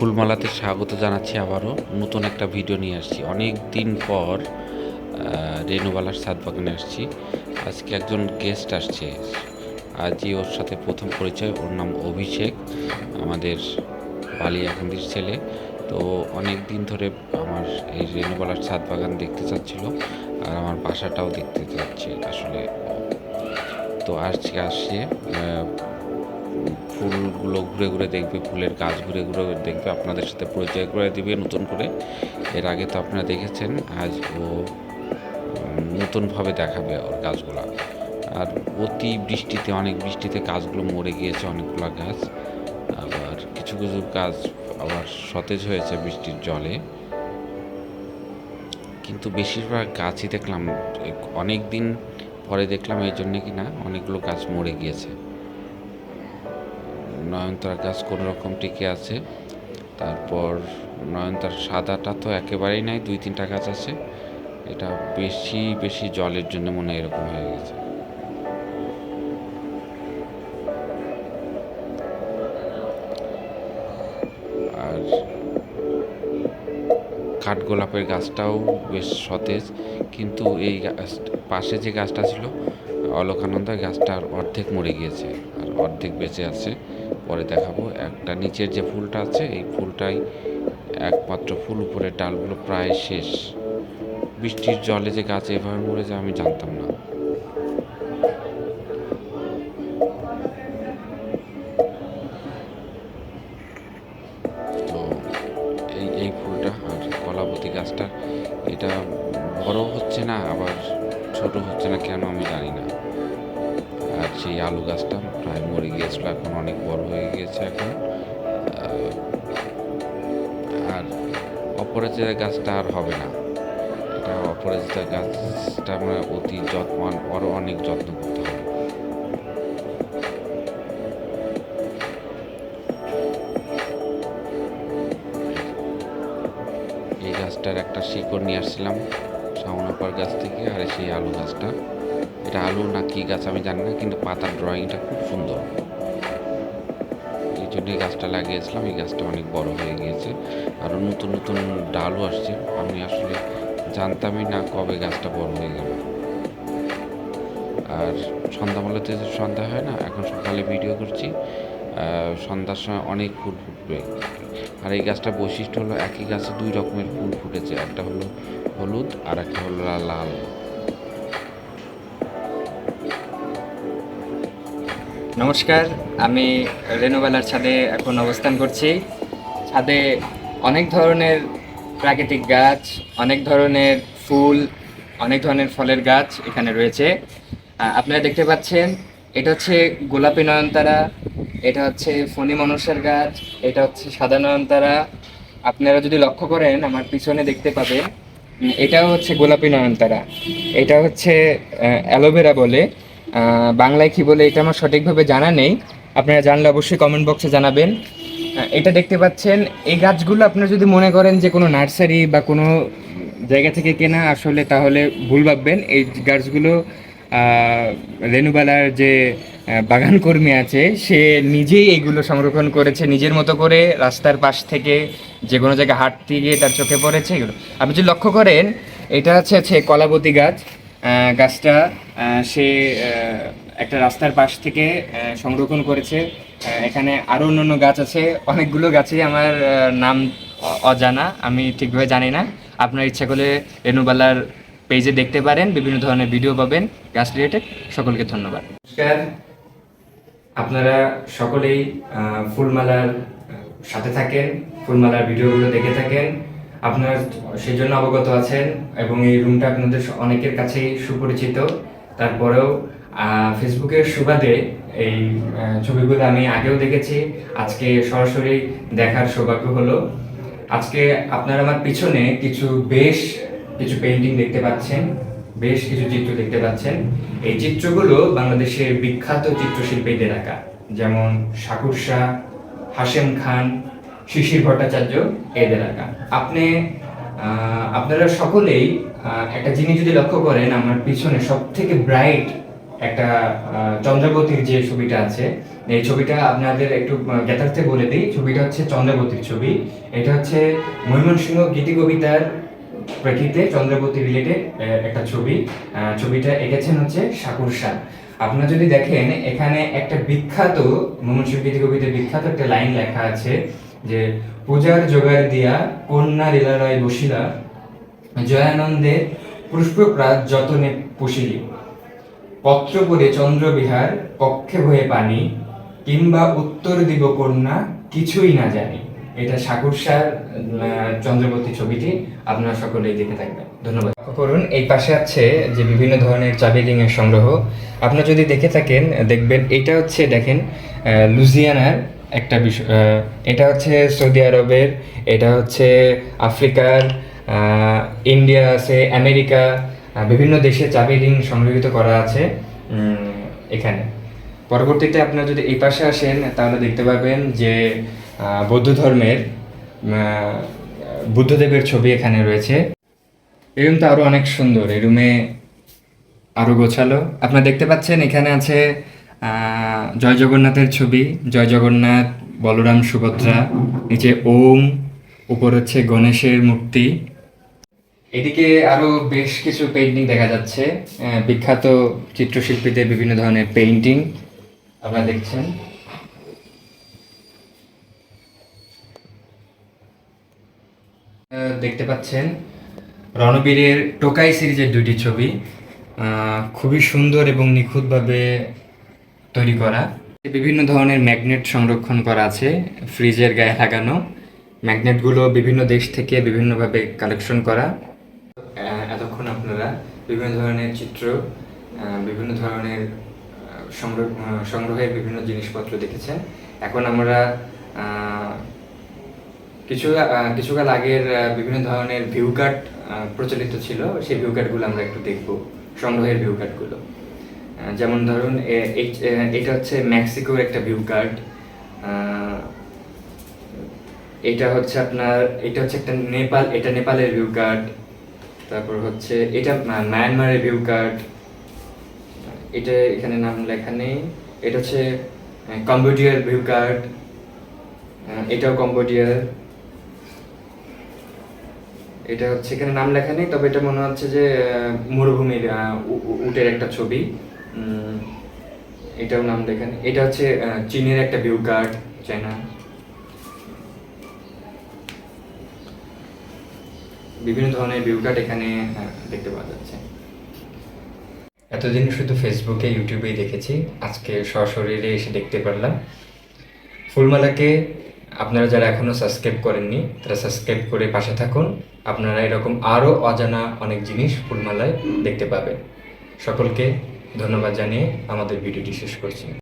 ফুলমালাতে স্বাগত জানাচ্ছি আবারও। নতুন একটা ভিডিও নিয়ে আসছি। অনেক দিন পর আহ, রেণুবালার সাত বাগানে আসছি। আজকে একজন গেস্ট আসছে। আজই ওর সাথে প্রথম পরিচয়। ওর নাম অভিষেক আমাদের বালি বালিয়াকান্দির ছেলে। তো অনেক দিন ধরে আমার এই রেণুবালার ছাদ বাগান দেখতে চাচ্ছিল আর আমার বাসাটাও দেখতে চাচ্ছে আসলে। তো আজকে আসছে ফুলগুলো ঘুরে ঘুরে দেখবে, ফুলের গাছ ঘুরে ঘুরে দেখবে, আপনাদের সাথে পরিচয় করে দিবে নতুন করে। এর আগে তো আপনারা দেখেছেন, আজ ও নতুনভাবে দেখাবে ওর গাছগুলো। আর অতি বৃষ্টিতে, অনেক বৃষ্টিতে গাছগুলো মরে গিয়েছে, অনেকগুলো গাছ। আবার কিছু কিছু গাছ আবার সতেজ হয়েছে বৃষ্টির জলে। কিন্তু বেশিরভাগ গাছই দেখলাম অনেক দিন পরে দেখলাম, এই জন্যে কি না, অনেকগুলো গাছ মরে গিয়েছে। নয়নতারা গাছ কোনো রকম টিকে আছে। তারপর নয়নতার সাদাটা তো একেবারেই নাই, দুই তিনটা গাছ আছে। এটা বেশি বেশি জলের জন্য মনে এরকম হয়ে গেছে। আর কাঠগোলাপের গাছটাও বেশ সতেজ, কিন্তু এই গাছ- পাশে যে গাছটা ছিল অলোকানন্দা গাছটার অর্ধেক মরে গিয়েছে, আর অর্ধেক বেঁচে আছে। পরে দেখাবো। একটা নিচের যে ফুলটা আছে, এই ফুলটাই একমাত্র ফুল, উপরের ডালগুলো প্রায় শেষ। বৃষ্টির জলে যে গাছ এভাবে মরে যায়, আমি জানতাম না। তো এই এই ফুলটা আর কলাবতী গাছটা, এটা বড় হচ্ছে না, আবার ছোট হচ্ছে না, কেন আমি জানি না। সেই আলু গাছটা প্রায় মরে গিয়েছিল, এখন অনেক বড় হয়ে গিয়েছে এখন। আর অপরাজিতা গাছটা আর হবে না। এটা অপরাজিতা গাছটা আমরা অতি যত্ন আরও অনেক যত্ন করতে হবে। এই গাছটার একটা শিকড় নিয়ে আসছিলাম শাওনাপার গাছ থেকে, আর সেই আলু গাছটা। এটা আলু না কি গাছ আমি জানি না, কিন্তু পাতার ড্রয়িংটা খুব সুন্দর। এই জন্য গাছটা লাগিয়েছিলাম, এই গাছটা অনেক বড় হয়ে গিয়েছে। আরও নতুন নতুন ডালও আসছে, আমি আসলে জানতামই না কবে গাছটা বড় হয়ে গেল। আর সন্ধ্যাবেলাতে যে সন্ধ্যা হয় না, এখন সকালে ভিডিও করছি সন্ধ্যার সময় অনেক ফুল ফুটবে। আর এই গাছটার বৈশিষ্ট্য হলো, একই গাছে দুই রকমের ফুল ফুটেছে, একটা হলো হলুদ আর একটা হলো লাল। নমস্কার, আমি রেনোবেলার ছাদে এখন অবস্থান করছি। ছাদে অনেক ধরনের প্রাকৃতিক গাছ, অনেক ধরনের ফুল, অনেক ধরনের ফলের গাছ এখানে রয়েছে। আপনারা দেখতে পাচ্ছেন, এটা হচ্ছে গোলাপি নয়নতারা, এটা হচ্ছে ফণি মনসার গাছ, এটা হচ্ছে সাদা নয়নতারা। আপনারা যদি লক্ষ্য করেন, আমার পিছনে দেখতে পাবেন এটাও হচ্ছে গোলাপি নয়নতারা। এটা হচ্ছে অ্যালোভেরা বলে। বাংলায় কি বলে এটা আমার সঠিকভাবে জানা নেই। আপনারা জানলে অবশ্যই কমেন্ট বক্সে জানাবেন। এটা দেখতে পাচ্ছেন, এই গাছগুলো আপনারা যদি মনে করেন যে কোনো নার্সারি বা কোনো জায়গা থেকে কেনা, আসলে তাহলে ভুল ভাববেন। এই গাছগুলো রেনুবালার যে বাগান কর্মী আছে, সে নিজেই এইগুলো সংরক্ষণ করেছে, নিজের মতো করে রাস্তার পাশ থেকে যে কোনো জায়গায় হাঁটতে গিয়ে তার চোখে পড়েছে এগুলো। আপনি যদি লক্ষ্য করেন, এটা হচ্ছে আছে কলাবতী গাছ। গাছটা সে একটা রাস্তার পাশ থেকে সংরক্ষণ করেছে। এখানে আরও অন্যান্য গাছ আছে। অনেকগুলো গাছই আমার নাম অজানা, আমি ঠিকভাবে জানি না। আপনার ইচ্ছা করলে রেনুবালার পেজে দেখতে পারেন, বিভিন্ন ধরনের ভিডিও পাবেন। গাছ রিলেটেড সকলকে ধন্যবাদ। নমস্কার। আপনারা সকলেই ফুলমালার সাথে থাকেন, ফুলমালার ভিডিওগুলো দেখে থাকেন। আপনারা সেই জন্য অবগত আছেন এবং এই রুমটা আপনাদের অনেকের কাছেই সুপরিচিত। তারপরেও ফেসবুকের সুবাদে এই ছবিগুলো আমি আগেও দেখেছি। আজকে সরাসরি দেখার সৌভাগ্য হলো। আজকে আপনারা আমার পিছনে কিছু বেশ কিছু পেন্টিং দেখতে পাচ্ছেন, বেশ কিছু চিত্র দেখতে পাচ্ছেন। এই চিত্রগুলো বাংলাদেশের বিখ্যাত চিত্রশিল্পীদের আঁকা। যেমন শাকুর শাহ, হাশেম খান শিশির ভট্টাচার্য এদের আঁকা আপনি আপনারা সকলেই একটা জিনিস যদি লক্ষ্য করেন, আমার পিছনে সব থেকে ব্রাইট একটা চন্দ্রবতীর যে ছবিটা আছে, এই ছবিটা আপনাদের একটু জ্ঞাতার্থে বলে দিই। ছবিটা হচ্ছে চন্দ্রবতীর ছবি। এটা হচ্ছে ময়মনসিংহ গীতি কবিতার প্রেক্ষিতে চন্দ্রবতী রিলেটেড একটা ছবি। ছবিটা এঁকেছেন হচ্ছে সাকুর শাহ। আপনারা যদি দেখেন, এখানে একটা বিখ্যাত, ময়মনসিংহ গীতি কবিতার বিখ্যাত একটা লাইন লেখা আছে যে পূজার জোগাড় দিয়া কন্যা লীলালয় বসিলা, জয়ানন্দে পুষ্পপ্রাত যতনে পুষিলি। পত্র পরে চন্দ্রবিহার পক্ষে ভয়ে পানি, কিংবা উত্তর দিব কন্যা কিছুই না জানি। এটা সাকুরসার চন্দ্রবতী ছবিটি আপনারা সকলেই দেখে থাকবেন। ধন্যবাদ। করুন, এই পাশে আছে যে বিভিন্ন ধরনের চাবি রিং এর সংগ্রহ। আপনারা যদি দেখে থাকেন, দেখবেন, এটা হচ্ছে, দেখেন লুজিয়ানার একটা বিষয় এটা হচ্ছে সৌদি আরবের, এটা হচ্ছে আফ্রিকার ইন্ডিয়া আছে, আমেরিকা বিভিন্ন দেশে চাবি রিং সংরক্ষিত করা আছে এখানে। পরবর্তীতে আপনারা যদি এই পাশে আসেন, তাহলে দেখতে পাবেন যে বৌদ্ধ ধর্মের বুদ্ধদেবের ছবি এখানে রয়েছে। এই রুমটা আরও অনেক সুন্দর, এই রুমে আরও গোছালো। আপনারা দেখতে পাচ্ছেন এখানে আছে জয় জগন্নাথের ছবি, জয় জগন্নাথ, বলরাম সুভদ্রা, নিচে ওম, উপর হচ্ছে গণেশের মূর্তি। এদিকে আরও বেশ কিছু পেইন্টিং দেখা যাচ্ছে। বিখ্যাত চিত্রশিল্পীদের বিভিন্ন ধরনের পেইন্টিং আপনারা দেখছেন। দেখতে পাচ্ছেন রণবীরের টোকাই সিরিজের দুটি ছবি। খুবই সুন্দর এবং নিখুঁতভাবে তৈরি করা। বিভিন্ন ধরনের ম্যাগনেট সংরক্ষণ করা আছে, ফ্রিজের গায়ে লাগানো। ম্যাগনেটগুলো বিভিন্ন দেশ থেকে বিভিন্নভাবে কালেকশন করা। এতক্ষণ আপনারা বিভিন্ন ধরনের চিত্র বিভিন্ন ধরনের সংগ্রহ, সংগ্রহের বিভিন্ন জিনিসপত্র দেখেছেন। এখন আমরা কিছু কিছুকাল আগের বিভিন্ন ধরনের ভিউ কার্ড প্রচলিত ছিল। সেই ভিউ কার্ডগুলো আমরা একটু দেখব, সংগ্রহের ভিউ কার্ডগুলো। যেমন ধরুন এটা হচ্ছে মেক্সিকোর একটা ভিউ কার্ড এটা হচ্ছে আপনার, এটা হচ্ছে একটা নেপাল, এটা নেপালের ভিউ কার্ড তারপর হচ্ছে, এটা মায়ানমারের ভিউ কার্ড এটা এখানে নাম লেখা নেই। এটা হচ্ছে কম্বোডিয়ার ভিউ কার্ড এটাও কম্বোডিয়ার এটা হচ্ছে, এখানে নাম লেখা নেই, তবে এটা মনে হচ্ছে যে মরুভূমির উটের একটা ছবি। এটাও নাম লেখা নেই এটা হচ্ছে চীনের একটা ভিউ কার্ড চায়না। বিভিন্ন ধরনের ভিউ কার্ড এখানে দেখতে পাওয়া যাচ্ছে। এতদিন শুধু ফেসবুকে ইউটিউবেই দেখেছি। আজকে সশরীরে এসে দেখতে পারলাম। ফুলমালাকে আপনারা যারা এখনও সাবস্ক্রাইব করেননি, তারা সাবস্ক্রাইব করে পাশে থাকুন। আপনারা এরকম আরও অজানা অনেক জিনিস ফুলমালায় দেখতে পাবেন। সকলকে ধন্যবাদ জানিয়ে আমাদের ভিডিওটি শেষ করছি।